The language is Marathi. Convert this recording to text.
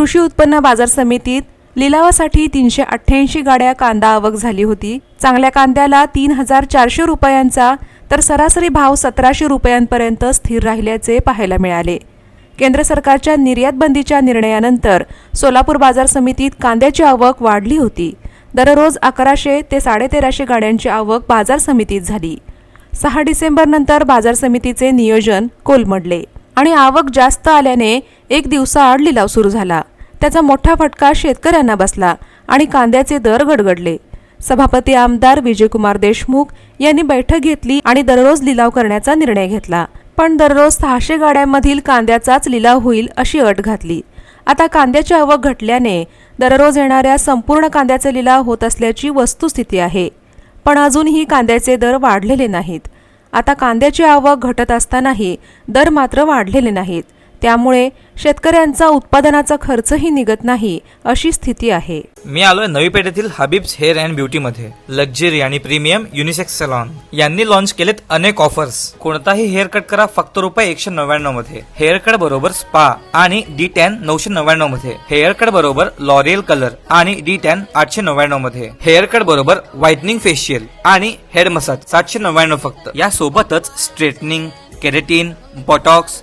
कृषी उत्पन्न बाजार समितीत लिलावासाठी तीनशे अठ्ठ्याऐंशी गाड्या कांदा आवक झाली होती. चांगल्या कांद्याला तीन हजार चारशे रुपयांचा तर सरासरी भाव सतराशे रुपयांपर्यंत स्थिर राहिल्याचे पाहायला मिळाले. केंद्र सरकारच्या निर्यात बंदीच्या निर्णयानंतर सोलापूर बाजार समितीत कांद्याची आवक वाढली होती. दररोज अकराशे ते साडेतेराशे गाड्यांची आवक बाजार समितीत झाली. सहा डिसेंबरनंतर बाजार समितीचे नियोजन कोलमडले आणि आवक जास्त आल्याने एक दिवसाआड लिलाव सुरू झाला. त्याचा मोठा फटका शेतकऱ्यांना बसला आणि कांद्याचे दर गडगडले. सभापती आमदार विजयकुमार देशमुख यांनी बैठक घेतली आणि दररोज लिलाव करण्याचा निर्णय घेतला. पण दररोज सहाशे गाड्यांमधील कांद्याचाच लिलाव होईल अशी अट घातली. आता कांद्याची आवक घटल्याने दररोज येणाऱ्या संपूर्ण कांद्याचे लिलाव होत असल्याची वस्तुस्थिती आहे. पण अजूनही कांद्याचे दर वाढलेले नाहीत. आता कांद्याची आवक घटत असतानाही दर मात्र वाढलेले नाहीत. त्यामुळे शेतकऱ्यांचा उत्पादनाचा खर्चही निघत नाही अशी स्थिती आहे. मी आलोय नवी पेठेतील हबीब्स हेअर अँड ब्युटी मध्ये. लक्झरी आणि प्रीमियम युनिसेक्स सलॉन यांनी लॉन्च केलेत अनेक ऑफर्स कोणताही हेअर कट करा फक्त रुपये एकशे नव्याण्णवमध्ये. हेअर कट बरोबर स्पा आणि डी टॅन नऊशे नव्याण्णवमध्ये. हेअर कट बरोबर लॉरियल कलर आणि डी टॅन आठशे नव्याण्णवमध्ये. हेअर कट बरोबर व्हाइटनिंग फेशियल आणि हेड मसाज सातशे नव्याण्णव फक्त. या सोबतच straightening keratin botox